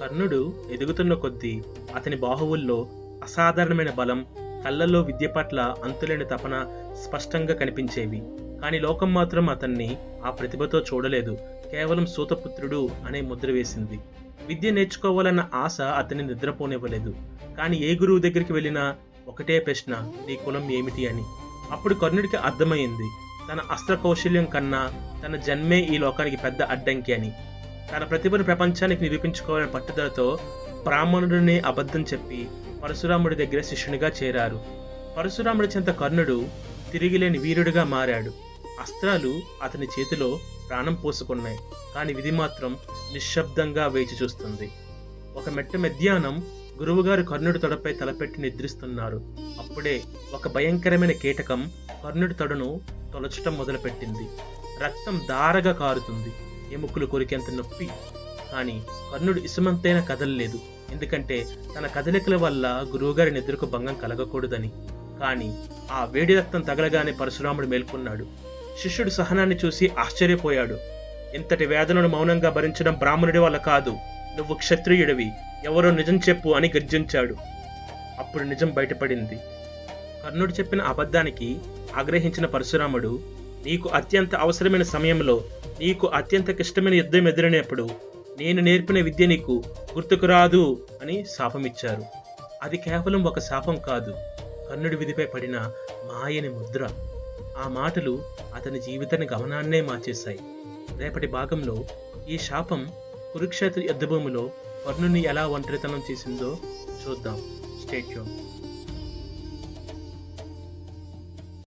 కర్ణుడు ఎదుగుతున్న కొద్దీ అతని బాహువుల్లో అసాధారణమైన బలం కళ్ళల్లో విద్య పట్ల అంతులేని తపన స్పష్టంగా కనిపించేవి. కానీ లోకం మాత్రం అతన్ని ఆ ప్రతిభతో చూడలేదు. కేవలం సూతపుత్రుడు అనే ముద్ర వేసింది. విద్య నేర్చుకోవాలన్న ఆశ అతన్ని నిద్రపోనివ్వలేదు. కానీ ఏ గురువు దగ్గరికి వెళ్ళినా ఒకటే ప్రశ్న నీ కులం ఏమిటి? అని. అప్పుడు కర్ణుడికి అర్థమైంది. తన అస్త్ర కౌశల్యం కన్నా తన జన్మే ఈ లోకానికి పెద్ద అడ్డంకి అని. తన ప్రతిభను ప్రపంచానికి నిరూపించుకోవాలని పట్టుదలతో బ్రాహ్మణుడిని అబద్ధం చెప్పి పరశురాముడి దగ్గర శిష్యునిగా చేరారు. పరశురాముడి చెంత కర్ణుడు తిరిగిలేని వీరుడిగా మారాడు. అస్త్రాలు అతని చేతిలో ప్రాణం పోసుకున్నాయి. కానీ విధి మాత్రం నిశ్శబ్దంగా వేచి చూస్తుంది. ఒక మెట్ట మధ్యాహ్నం గురువుగారు కర్ణుడి తొడపై తలపెట్టి నిద్రిస్తున్నారు. అప్పుడే ఒక భయంకరమైన కీటకం కర్ణుడి తొడను తొలచటం మొదలుపెట్టింది. రక్తం దారగా కారుతుంది. ఎముకలు కొరికేంత నొప్పి. కానీ కర్ణుడు ఇసుమంతైన కదలలేదు. ఎందుకంటే తన కదలికల వల్ల గురువుగారి నిద్రకు భంగం కలగకూడదని. కానీ ఆ వేడి రక్తం తగలగానే పరశురాముడు మేల్కొన్నాడు. శిష్యుడు సహనాన్ని చూసి ఆశ్చర్యపోయాడు. ఇంతటి వేదనను మౌనంగా భరించడం బ్రాహ్మణుడి వల్ల కాదు. నువ్వు క్షత్రియుడివి. ఎవరో నిజం చెప్పు అని గర్జించాడు. అప్పుడు నిజం బయటపడింది. కర్ణుడు చెప్పిన అబద్ధానికి ఆగ్రహించిన పరశురాముడు నీకు అత్యంత అవసరమైన సమయంలో నీకు అత్యంత క్లిష్టమైన యుద్ధం ఎదురైనప్పుడు నేను నేర్పిన విద్య నీకు గుర్తుకు రాదు అని శాపమిచ్చారు. అది కేవలం ఒక శాపం కాదు. కర్ణుడి విధిపై పడిన మాయని ముద్ర. ఆ మాటలు అతని జీవితాన్ని గమనాన్నే మార్చేశాయి. రేపటి భాగంలో ఈ శాపం కురుక్షేత్ర యుద్ధభూమిలో కర్ణుని ఎలా ఒంటరితనం చేసిందో చూద్దాం. స్టేట్యూన్